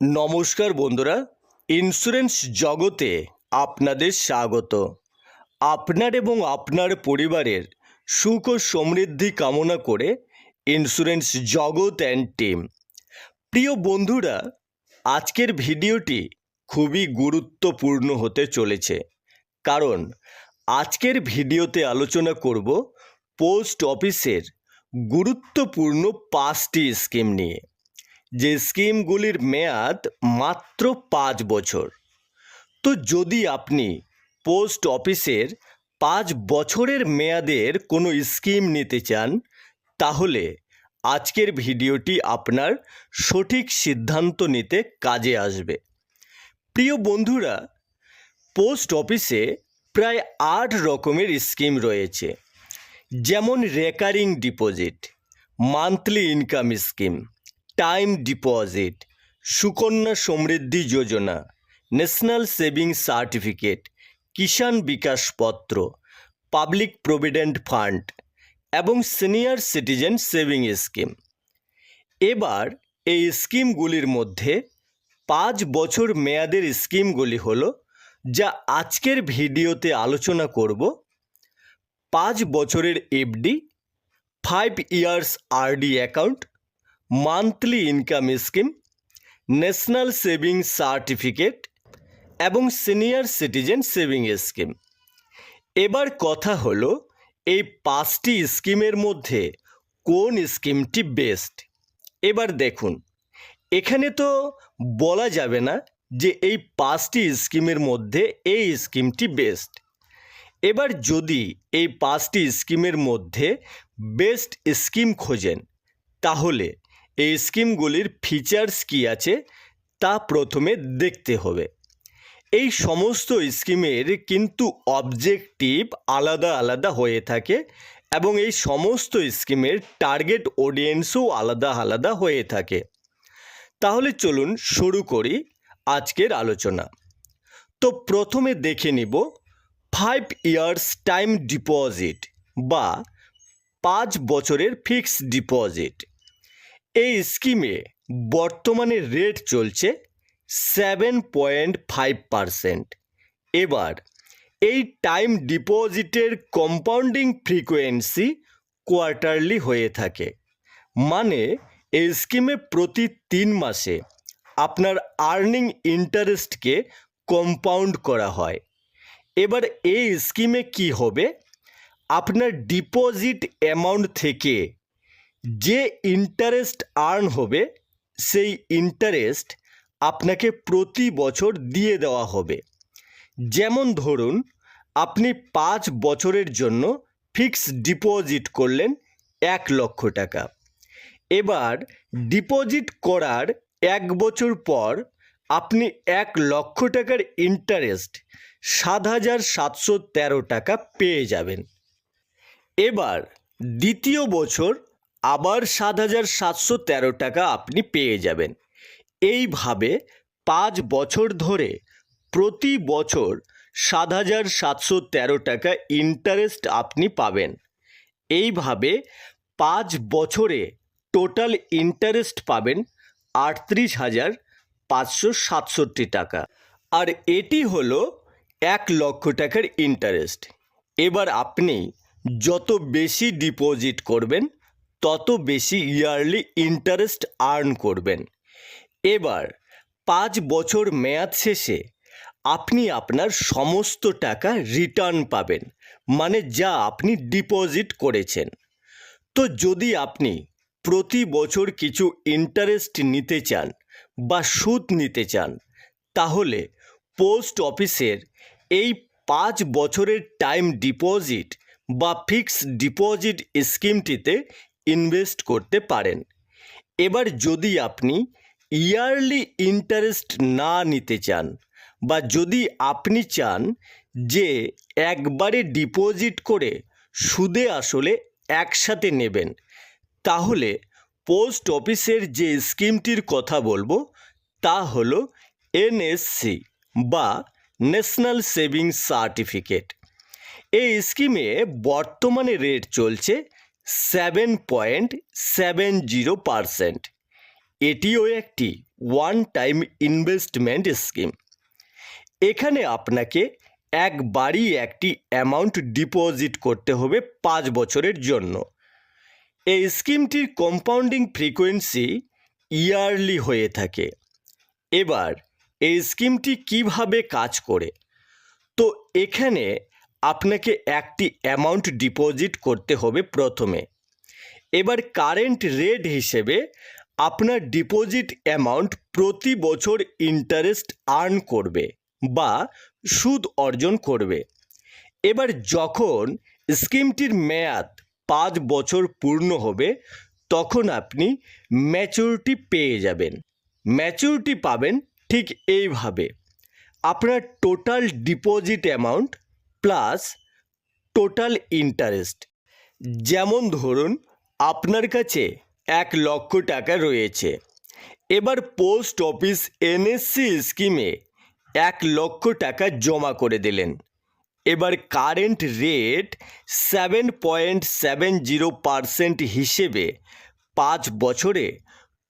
নমস্কার বন্ধুরা ইন্স্যুরেন্স জগতে আপনাদের স্বাগত। আপনার এবং আপনার পরিবারের সুখ ও সমৃদ্ধি কামনা করে ইন্স্যুরেন্স জগৎ অ্যান্ড টিম প্রিয় বন্ধুরা, আজকের ভিডিওটি খুবই গুরুত্বপূর্ণ হতে চলেছে। কারণ আজকের ভিডিওতে আলোচনা করব পোস্ট অফিসের গুরুত্বপূর্ণ পাঁচটি স্কিম নিয়ে। যে স্কিমগুলির মেয়াদ মাত্র পাঁচ বছর। তো যদি আপনি পোস্ট অফিসের পাঁচ বছরের মেয়াদের কোনো স্কিম নিতে চান, তাহলে আজকের ভিডিওটি আপনার সঠিক সিদ্ধান্ত নিতে কাজে আসবে। প্রিয় বন্ধুরা, পোস্ট অফিসে প্রায় আট রকমের স্কিম রয়েছে। যেমন recurring deposit, monthly income scheme time deposit, Sukanya Samriddhi Yojana, national savings certificate, Kisan Vikas Patra, public provident fund এবং সিনিয়র সিটিজেন সেভিং স্কিম। এবার এই স্কিমগুলির মধ্যে পাঁচ বছর মেয়াদের স্কিমগুলি হল, যা আজকের ভিডিওতে আলোচনা করব, পাঁচ বছরের FD, five years RD account monthly income scheme national saving certificate এবং সিনিয়র সিটিজেন সেভিং স্কিম এবার কথা হলো এই পাঁচটি স্কিমের মধ্যে কোন স্কিমটি বেস্ট? এবার দেখুন, এখানে তো বলা যাবে না যে এই পাঁচটি স্কিমের মধ্যে এই স্কিমটি বেস্ট। এবার যদি এই পাঁচটি স্কিমের মধ্যে বেস্ট স্কিম খোঁজেন, তাহলে এই স্কিমগুলির ফিচার্স কী আছে তা প্রথমে দেখতে হবে। এই সমস্ত স্কিমের কিন্তু অবজেক্টিভ আলাদা আলাদা হয়ে থাকে এবং এই সমস্ত স্কিমের টার্গেট অডিয়েন্সও আলাদা আলাদা হয়ে থাকে। তাহলে চলুন শুরু করি আজকের আলোচনা। তো প্রথমে দেখে নিব ফাইভ ইয়ার্স টাইম ডিপোজিট বা পাঁচ বছরের ফিক্সড ডিপোজিট এই স্কিমে বর্তমানে রেট চলছে সেভেন পয়েন্ট ফাইভ পারসেন্ট। এবার এই টাইম ডিপোজিটের কম্পাউন্ডিং ফ্রিকোয়েন্সি কোয়ার্টারলি হয়ে থাকে। মানে এই স্কিমে প্রতি তিন মাসে আপনার আর্নিং ইন্টারেস্টকে কম্পাউন্ড করা হয়। এবার এই স্কিমে কি হবে? আপনার ডিপোজিট অ্যামাউন্ট থেকে যে ইন্টারেস্ট আর্ন হবে, সেই ইন্টারেস্ট আপনাকে প্রতি বছর দিয়ে দেওয়া হবে। যেমন ধরুন, আপনি পাঁচ বছরের জন্য ফিক্স ডিপোজিট করলেন এক লক্ষ টাকা। এবার ডিপোজিট করার এক বছর পর আপনি এক লক্ষ টাকার ইন্টারেস্ট সাত হাজার সাতশো তেরো টাকা পেয়ে যাবেন। এবার দ্বিতীয় বছর আবার সাত হাজার সাতশো তেরো টাকা আপনি পেয়ে যাবেন। এইভাবে পাঁচ বছর ধরে প্রতি বছর সাত হাজার সাতশো তেরো টাকা ইন্টারেস্ট আপনি পাবেন। এইভাবে পাঁচ বছরে টোটাল ইন্টারেস্ট পাবেন আটত্রিশ হাজার পাঁচশো সাতষট্টি টাকা। আর এটি হলো এক লক্ষ টাকার ইন্টারেস্ট এবার আপনি যত বেশি ডিপোজিট করবেন তত বেশি ইয়ারলি ইন্টারেস্ট আর্ন করবেন। এবার, পাঁচ বছর মেয়াদ শেষে আপনি আপনার সমস্ত টাকা রিটার্ন পাবেন মানে যা আপনি ডিপোজিট করেছেন। তো যদি আপনি প্রতি বছর কিছু ইন্টারেস্ট নিতে চান বা সুদ নিতে চান, তাহলে পোস্ট অফিসের এই পাঁচ বছরের টাইম ডিপোজিট বা ফিক্সড ডিপোজিট স্কিমটিতে ইনভেস্ট করতে পারেন। এবার যদি আপনি ইয়ারলি ইন্টারেস্ট না নিতে চান বা যদি আপনি চান যে একবারে ডিপোজিট করে সুদে আসলে একসাথে নেবেন, তাহলে পোস্ট অফিসের যে স্কিমটির কথা বলব, তা হলো এনএসসি বা ন্যাশনাল সেভিংস সার্টিফিকেট এই স্কিমে বর্তমানে রেট চলছে seven point seven zero percent এটিও একটি ওয়ান টাইম ইনভেস্টমেন্ট স্কিম এখানে আপনাকে একবারই একটি অ্যামাউন্ট ডিপোজিট করতে হবে পাঁচ বছরের জন্য। এই স্কিমটির কম্পাউন্ডিং ফ্রিকোয়েন্সি ইয়ারলি হয়ে থাকে। এবার, এই স্কিমটি কীভাবে কাজ করে? তো এখানে আপনাকে একটি অ্যামাউন্ট ডিপোজিট করতে হবে প্রথমে। এবার কারেন্ট রেট হিসেবে আপনার ডিপোজিট অ্যামাউন্ট প্রতি বছর ইন্টারেস্ট আর্ন করবে বা সুদ অর্জন করবে। এবার যখন স্কিমটির মেয়াদ পাঁচ বছর পূর্ণ হবে, তখন আপনি ম্যাচুরিটি পেয়ে যাবেন। ম্যাচুরিটি পাবেন ঠিক এইভাবে। আপনার total deposit amount plus total interest. যেমন ধরুন, আপনার কাছে এক লক্ষ টাকা রয়েছে। এবার পোস্ট অফিস এনএসসি স্কিমে এক লক্ষ টাকা জমা করে দিলেন। এবার current rate seven point seven zero percent হিসেবে পাঁচ বছরে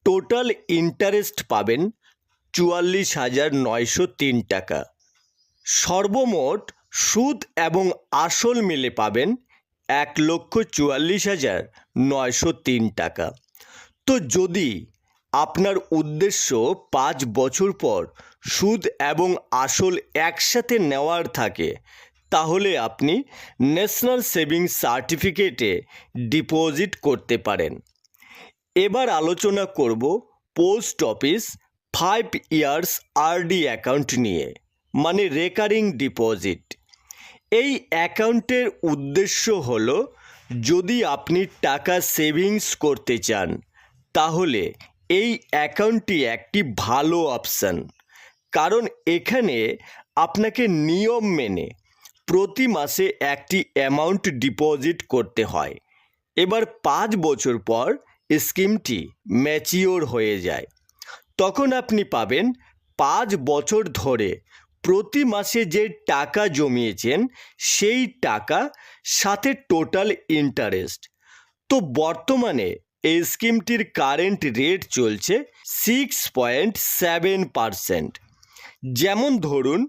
টোটাল ইন্টারেস্ট পাবেন চুয়াল্লিশ হাজার নয়শো তিন টাকা। সর্বমোট সুদ এবং আসল মিলে পাবেন এক লক্ষ চুয়াল্লিশ হাজার নয়শো তিন টাকা। তো যদি আপনার উদ্দেশ্য পাঁচ বছর পর সুদ এবং আসল একসাথে নেওয়ার থাকে, তাহলে আপনি ন্যাশনাল সেভিংস সার্টিফিকেটে ডিপোজিট করতে পারেন। এবার আলোচনা করব post office five years RD account নিয়ে মানে রেকারিং ডিপোজিট। এই অ্যাকাউন্টের উদ্দেশ্য হলো, যদি আপনি টাকা সেভিংস করতে চান, তাহলে এই অ্যাকাউন্টটি একটি ভালো অপশান। কারণ এখানে আপনাকে নিয়ম মেনে প্রতি মাসে একটি অ্যামাউন্ট ডিপোজিট করতে হয়। এবার পাঁচ বছর পর স্কিমটি ম্যাচিওর হয়ে যায়। তখন আপনি পাবেন পাঁচ বছর ধরে প্রতি মাসে যে টাকা জমিয়েছেন, সেই টাকা সাথে টোটাল ইন্টারেস্ট তো বর্তমানে এই স্কিমটির কারেন্ট রেট চলছে সিক্স পয়েন্ট সেভেন পারসেন্ট যেমন ধরুন,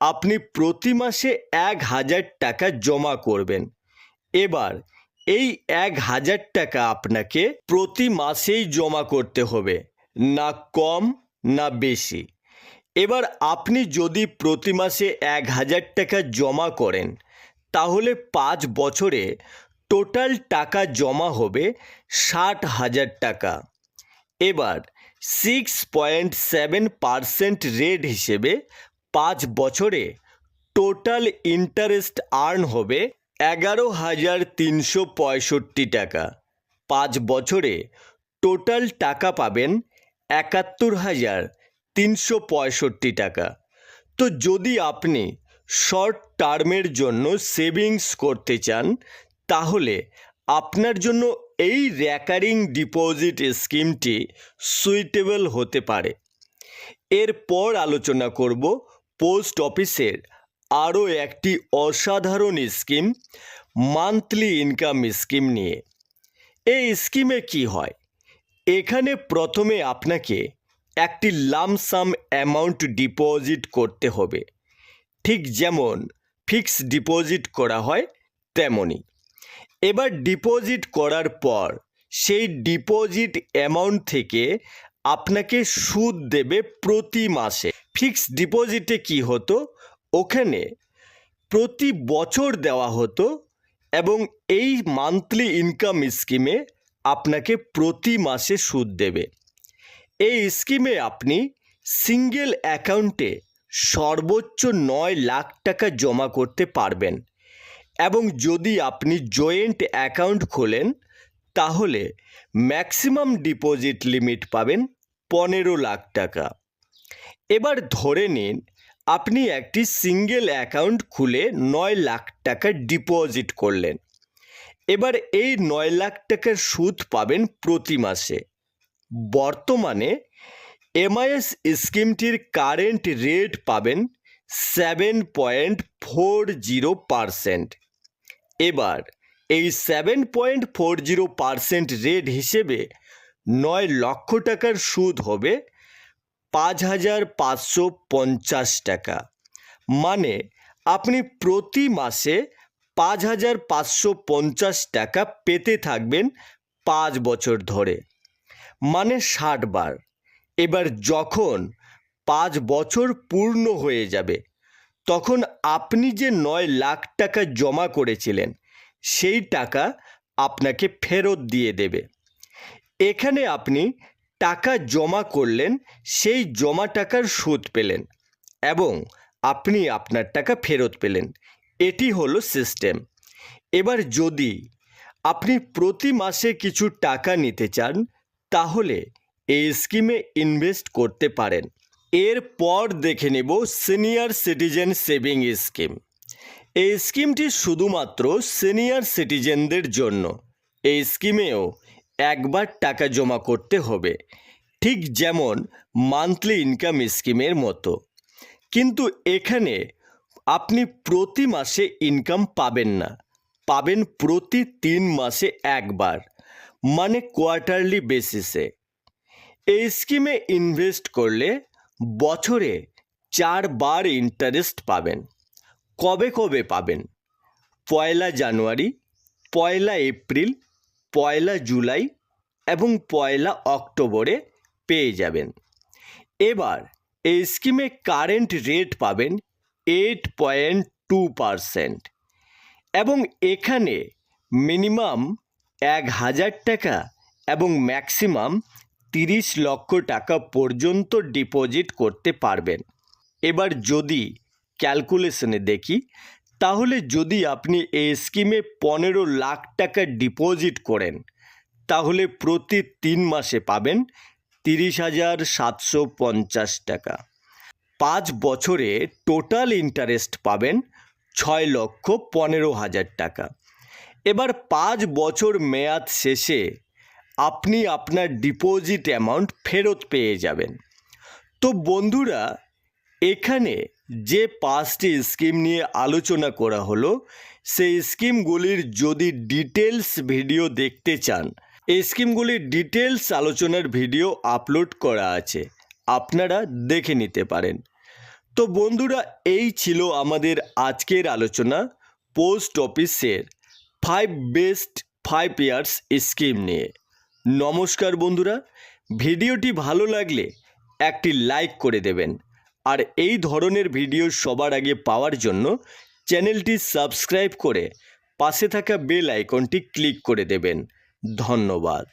আপনি প্রতি মাসে এক হাজার টাকা জমা করবেন। এবার এই এক হাজার টাকা আপনাকে প্রতি মাসেই জমা করতে হবে, না কম, না বেশি। এবার আপনি যদি প্রতি মাসে এক হাজার টাকা জমা করেন, তাহলে পাঁচ বছরে টোটাল টাকা জমা হবে ষাট হাজার টাকা। এবার six point seven percent rate হিসেবে পাঁচ বছরে টোটাল ইন্টারেস্ট আর্ন হবে এগারো হাজার তিনশো পঁয়ষট্টি টাকা। পাঁচ বছরে টোটাল টাকা পাবেন একাত্তর হাজার তিনশো পঁয়ষট্টি টাকা। তো যদি আপনি শর্ট টার্মের জন্য সেভিংস করতে চান, তাহলে আপনার জন্য এই র্যাকারিং ডিপোজিট স্কিমটি সুইটেবল হতে পারে। এরপর আলোচনা করব পোস্ট অফিসের আরও একটি অসাধারণ স্কিম মান্থলি ইনকাম স্কিম নিয়ে। এই স্কিমে কি হয়? এখানে প্রথমে আপনাকে একটি লামসাম অ্যামাউন্ট ডিপোজিট করতে হবে। ঠিক যেমন ফিক্স ডিপোজিট করা হয় তেমনই। এবার ডিপোজিট করার পর সেই ডিপোজিট অ্যামাউন্ট থেকে আপনাকে সুদ দেবে প্রতি মাসে। ফিক্স ডিপোজিটে কি হতো? ওখানে প্রতি বছর দেওয়া হতো এবং এই মান্থলি ইনকাম স্কিমে আপনাকে প্রতি মাসে সুদ দেবে। এই স্কিমে আপনি সিঙ্গেল অ্যাকাউন্টে সর্বোচ্চ নয় লাখ টাকা জমা করতে পারবেন। এবং যদি আপনি জয়েন্ট অ্যাকাউন্ট খোলেন, তাহলে ম্যাক্সিমাম ডিপোজিট লিমিট পাবেন পনেরো লাখ টাকা। এবার ধরে নিন, আপনি একটি সিঙ্গেল অ্যাকাউন্ট খুলে নয় লাখ টাকা ডিপোজিট করলেন। এবার এই নয় লাখ টাকার সুদ পাবেন প্রতি মাসে। বর্তমানে এমআইএস স্কিমটির কারেন্ট রেট পাবেন seven point four zero percent এবার এই seven point four zero percent rate হিসেবে নয় লক্ষ টাকার সুদ হবে পাঁচ হাজার পাঁচশো পঞ্চাশ টাকা। মানে আপনি প্রতি মাসে পাঁচ হাজার পাঁচশো পঞ্চাশ টাকা পেতে থাকবেন পাঁচ বছর ধরে। মানে ষাট বার। এবার যখন পাঁচ বছর পূর্ণ হয়ে যাবে, তখন আপনি যে নয় লাখ টাকা জমা করেছিলেন, সেই টাকা আপনাকে ফেরত দিয়ে দেবে। এখানে আপনি টাকা জমা করলেন, সেই জমা টাকার সুদ পেলেন এবং আপনি আপনার টাকা ফেরত পেলেন। এটি হলো সিস্টেম। এবার যদি আপনি প্রতি মাসে কিছু টাকা নিতে চান তাহলে এই স্কিমে ইনভেস্ট করতে পারেন। এরপর দেখে নেব সিনিয়র সিটিজেন সেভিং স্কিম এই স্কিমটি শুধুমাত্র সিনিয়র সিটিজেনদের জন্য। এই স্কিমেও একবার টাকা জমা করতে হবে। ঠিক যেমন মান্থলি ইনকাম স্কিমের মতো। কিন্তু এখানে আপনি প্রতি মাসে ইনকাম পাবেন না। পাবেন প্রতি তিন মাসে একবার। মানে কোয়ার্টারলি বেসিসে এই স্কিমে ইনভেস্ট করলে বছরে চারবার ইন্টারেস্ট পাবেন। কবে কবে পাবেন? পয়লা জানুয়ারি, পয়লা এপ্রিল, পয়লা জুলাই এবং পয়লা অক্টোবরে পেয়ে যাবেন। এবার এই স্কিমে কারেন্ট রেট পাবেন এইট পয়েন্ট টু পারসেন্ট এবং এখানে মিনিমাম এক হাজার টাকা এবং ম্যাক্সিমাম তিরিশ লক্ষ টাকা পর্যন্ত ডিপোজিট করতে পারবেন। এবার যদি ক্যালকুলেশনে দেখি, তাহলে যদি আপনি এই স্কিমে পনেরো লাখ টাকা ডিপোজিট করেন, তাহলে প্রতি তিন মাসে পাবেন তিরিশ হাজার সাতশো পঞ্চাশ টাকা। পাঁচ বছরে টোটাল ইন্টারেস্ট পাবেন ছয় লক্ষ পনেরো হাজার টাকা। এবার পাঁচ বছর মেয়াদ শেষে আপনি আপনার ডিপোজিট অ্যামাউন্ট ফেরত পেয়ে যাবেন। তো বন্ধুরা, এখানে যে পাঁচটি স্কিম নিয়ে আলোচনা করা হলো, সেই স্কিমগুলির যদি ডিটেলস ভিডিও দেখতে চান, এই স্কিমগুলির ডিটেলস আলোচনার ভিডিও আপলোড করা আছে। আপনারা দেখে নিতে পারেন। তো বন্ধুরা, এই ছিল আমাদের আজকের আলোচনা পোস্ট অফিসের five best five years scheme নিয়ে। নমস্কার বন্ধুরা, ভিডিওটি ভালো লাগলে একটি লাইক করে দেবেন। আর এই ধরনের ভিডিও সবার আগে পাওয়ার জন্য চ্যানেলটি সাবস্ক্রাইব করে পাশে থাকা বেল আইকনটি ক্লিক করে দেবেন। ধন্যবাদ।